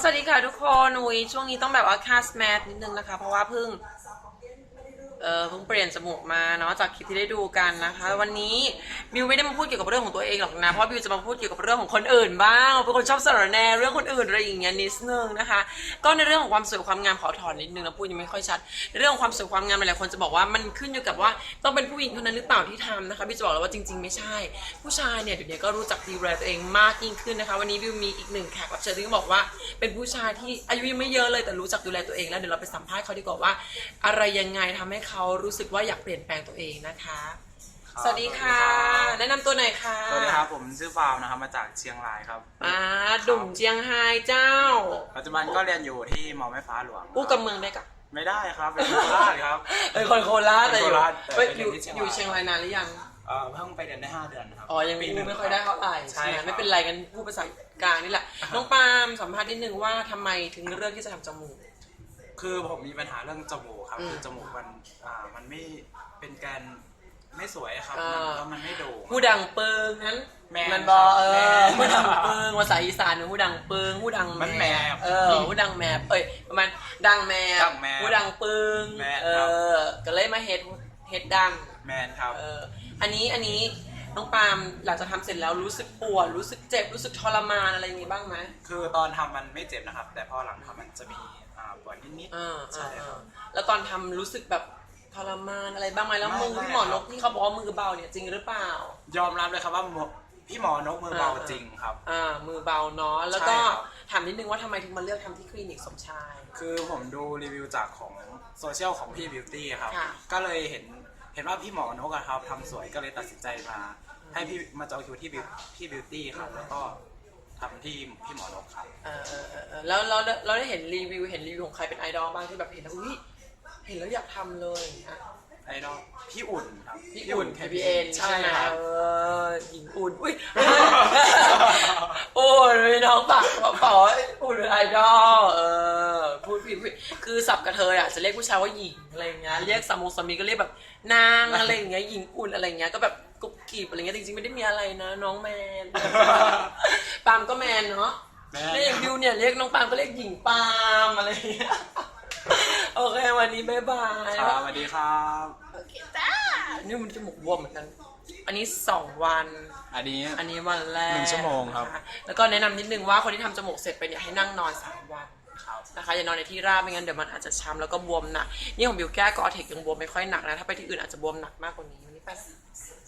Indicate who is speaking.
Speaker 1: สวัสดีค่ะทุกคน อุยช่วงนี้ต้องแบบว่าคาสแมทนิดนึงนะคะ เพราะว่าเพิ่ง เออเพิ่งเปลี่ยนจมูกมาเนาะจากคลิปที่ได้ดูกันนะคะ วันนี้บิวไม่ได้มาพูดเกี่ยวกับเรื่องของตัวเองหรอกนะเพราะบิวจะมาพูดเกี่ยวกับเรื่องของคนอื่นบ้างเป็นคนชอบสารแนเรื่องคนอื่นอะไรอย่างเงี้ยนิดนึงนะคะ ก็ในเรื่องของความสวยความงามขอถอนนิดนึงนะพูดยังไม่ค่อยชัดในเรื่องของความสวยความงามหลายๆคนจะบอกว่ามันขึ้นอยู่กับว่าต้องเป็นผู้หญิงเท่านั้นหรือเปล่าที่ทำนะคะบิวจะบอกเลยว่าจริง ๆ ไม่ใช่ ผู้ชายเนี่ยเดี๋ยวนี้ก็รู้จักดูแลตัวเองมากยิ่งขึ้นนะคะ วันนี้บิวมีอีกหนึ่งแขกรับเชิญที่บอกว่าเป็นผู้ชายที่อายุยังไม่เยอะเลยแต่รู้จักดูแลตัวเองแล้วเดี๋ยวเราไปสัมภาษณ์เขาดีกว่าว่า อะไรยังไงทำให้เขารู้สึกว่าอยากเปลี่ยนแปลงตัวเองนะคะ
Speaker 2: ครับ
Speaker 1: สวัสดีค่ะ แนะนำตัวหน่อยค่ะ
Speaker 2: สวัสดีครับ ผมชื่อฟาวนะครับ มาจากเชียงรายครับ
Speaker 1: อ่าดุ่มเจียงไฮ้เจ้า
Speaker 2: ปัจจุบันก็เรียนอยู่ที่มอแม่ฟ้าหลวง
Speaker 1: อู้กับเมืองได้กับ
Speaker 2: ไม่ได้ครับเป็นคนโคราชครับ
Speaker 1: เป็นคนโคราชแต่อยู่
Speaker 2: เป็นโคราชแต่
Speaker 1: เอ้ย
Speaker 2: ไป
Speaker 1: อ
Speaker 2: เรีย
Speaker 1: ยู่
Speaker 2: นที่เชียงราย
Speaker 1: อยู่เชียงรายนานหรือยัง
Speaker 2: เอ่อเพิ่งไปเรียนได้5เดือนครับ
Speaker 1: อ๋อ ยัง
Speaker 2: ปี
Speaker 1: พู
Speaker 2: ห
Speaker 1: ด
Speaker 2: นึ่ง
Speaker 1: ไม่ค่อยได้เท่าไหร่
Speaker 2: ใช่
Speaker 1: ใช่ไหม
Speaker 2: ครับ
Speaker 1: ไม่เป็นไรกันพูดภาษากลางนี่แหละ น้องปาล์มสัมภาษณ์นิดนึงว่าทำไมถึงเลือกที่จะทำจมูก
Speaker 2: คือผมมีปัญหาเรื่องจมูกครับ
Speaker 1: อืม
Speaker 2: คือจมูกมันอ่ามันไม่เป็นแกนไม่สวยครับ
Speaker 1: อ่า
Speaker 2: มันแล้วมันไม่โด่ง
Speaker 1: ผู้ดังเปิงนั้น
Speaker 2: แมน
Speaker 1: มันบอ
Speaker 2: ครับ
Speaker 1: เอ
Speaker 2: แม
Speaker 1: อนผู้ดังเปิงภาษาอีสานเป็นผู้ดังเปิงผู้ดัง
Speaker 2: มันแมบ
Speaker 1: เออผู้ดังแมบเอ้ยประมาณดังแมบ
Speaker 2: ดังแมบ
Speaker 1: ผู้ดังเปิง
Speaker 2: แมน
Speaker 1: เอ
Speaker 2: ครับ
Speaker 1: อก็เลยมาเฮ็ดเฮ็ดดัง
Speaker 2: แมนครับ
Speaker 1: เอออันนี้อันนี้ น้องปาล์มหลังจากทำเสร็จแล้วรู้สึกปวดรู้สึกเจ็บรู้สึกทรมานอะไรอย่างงี้บ้างไหม
Speaker 2: คือตอนทำมันไม่เจ็บนะครับ แต่พอหลังทำมันจะมีอ่าปวดนิด
Speaker 1: อ่า
Speaker 2: ๆใช่
Speaker 1: อ่า
Speaker 2: ครับ
Speaker 1: อ่าแล้วตอนทำรู้สึกแบบทรมานอะไรบ้างไหมแล้ว
Speaker 2: ไม่
Speaker 1: มือ
Speaker 2: ไม่
Speaker 1: พี่หมอน
Speaker 2: ครั
Speaker 1: ก
Speaker 2: บ
Speaker 1: ที่เขาบอกว่ามือเบาเนี่ยจริงหรือเปล่า
Speaker 2: ยอมรับเลยครับว่าหมอพี่หมอนกมือเบา
Speaker 1: อ่า
Speaker 2: จริงครับ
Speaker 1: อ่ามือเบาเนาะแล้วก็
Speaker 2: ใช่ครับ
Speaker 1: ถามนิดนึงว่าทำไมถึงมาเลือกทำที่คลินิกสมชาย
Speaker 2: คือผมดูรีวิวจากของโซเชียลของพี่บิวตี้ครับ
Speaker 1: ค่ะ
Speaker 2: ก็เลยเห็น เห็นว่าพี่หมอนกอะครับทำสวยก็เลยตัดสินใจมา ให้พี่มาจองคิวที่บิวพี่บิวตี้ครับ แล้วก็ทำที่พี่หมอนกครับ
Speaker 1: เออเออเออเออแล้วเราเราได้เห็นรีวิวเห็นรีวิวของใครเป็นไอดอลบ้างที่แบบเห็นแล้วอุ้ยเห็นแล้วอยากทำเลยอะ
Speaker 2: ไอ้ดอกพี่อุ่นครับ
Speaker 1: พี่อุ่น KPN
Speaker 2: ใช่
Speaker 1: ใช่ไหม
Speaker 2: ครับ
Speaker 1: เออหญิงอุ่นอุ้ยโอ้ยน้องปากเปล่าๆอุ่นเป็นไอดอลเออพูดผิดพูด คือสับกระเทยอะจะเรียกผู้ชายว่าหญิงอะไรอย่างเงี้ยเรียกสามูสามีก็เรียกแบบนางอะไรอย่างเงี้ยหญิงอุ่นอะไรอย่างเงี้ยก็แบบกุบกีบอะไรเงี้ยจริงๆไม่ได้มีอะไรนะ น้องแมนปาล์มก็แมนเนาะ
Speaker 2: แมน
Speaker 1: เรียกบิวเนี่ยเรียกน้องปาล์มก็เรียกหญิงปาล์มอะไรอย่างเงี้ยโอเควันนี้บ๊ายบาย
Speaker 2: ครับสวัสดีครับ
Speaker 1: โอเคจ้านี่มันจมูกบวมเหมือนกันอันนี้สองวัน
Speaker 2: อันนี้
Speaker 1: อันนี้วันแรก
Speaker 2: หนึ่งชั่วโมงครับ
Speaker 1: นะะแล้วก็แนะนำนิดนึงว่าคนที่ทำจมูกเสร็จไปเนี่ยให้นั่งนอนสามวัน
Speaker 2: ครับ
Speaker 1: นะคะอย่านอนในที่ราบไม่งั้นเดี๋ยวมันอาจจะช้ำแล้วก็บวมหนักนี่ของบิวแก้กอเทคยังบวมไม่ค่อยหนักนะถ้าไปที่อื่นอาจจะบวมหนักมากกว่านี้วันนี้ไปละ